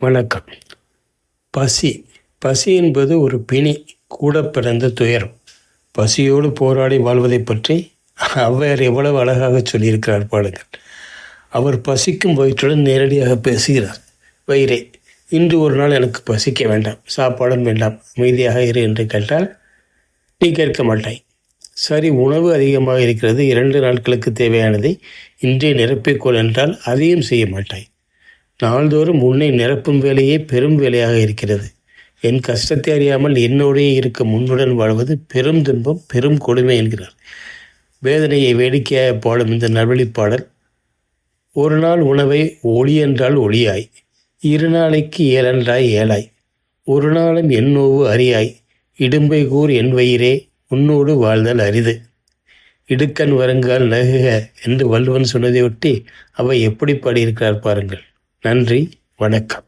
வணக்கம். பசி. பசி என்பது ஒரு பிணி கூட பிறந்த துயரம். பசியோடு போராடி வாழ்வதை பற்றி அவ்வையார் எவ்வளவு அழகாக சொல்லியிருக்கிறார் பாடுங்கள் அவர் பசிக்கும் வயிற்றுடன் நேரடியாக பேசுகிறார். வயிறே இன்று ஒரு நாள் எனக்கு பசிக்க வேண்டாம். சாப்பாடும் வேண்டாம். அமைதியாக இரு என்று கேட்டால் நீ கேட்க மாட்டாய். சரி உணவு அதிகமாக இருக்கிறது. இரண்டு நாட்களுக்கு தேவையானதை இன்றே நிரப்பிக்கொள் என்றால் அதையும் செய்ய மாட்டாய். நாள்தோறும் உன்னை நிரப்பும் வேலையே பெரும் வேலையாக இருக்கிறது. என் கஷ்டத்தை அறியாமல் என்னோடே இருக்க முன்னுடன் வாழ்வது பெரும் துன்பம் பெரும் கொடுமை என்கிறார். வேதனையை வேடிக்கையாக பாடும் இந்த நல்வழிப்பாடல் ஒரு நாள் உணவை ஒளி என்றால் ஒளியாய் இரு நாளைக்கு ஏழென்றாய் ஏழாய் ஒரு நாளும் என் நோவு அறியாய் இடும்பை கூர் என் வயிறே உன்னோடு வாழ்தல் அரிது. இடுக்கண் வருங்கால் நகுக என்று வள்ளுவன் சொன்னதை ஒட்டி அவை எப்படி பாடியிருக்கிறார் பாருங்கள். நன்றி வணக்கம்.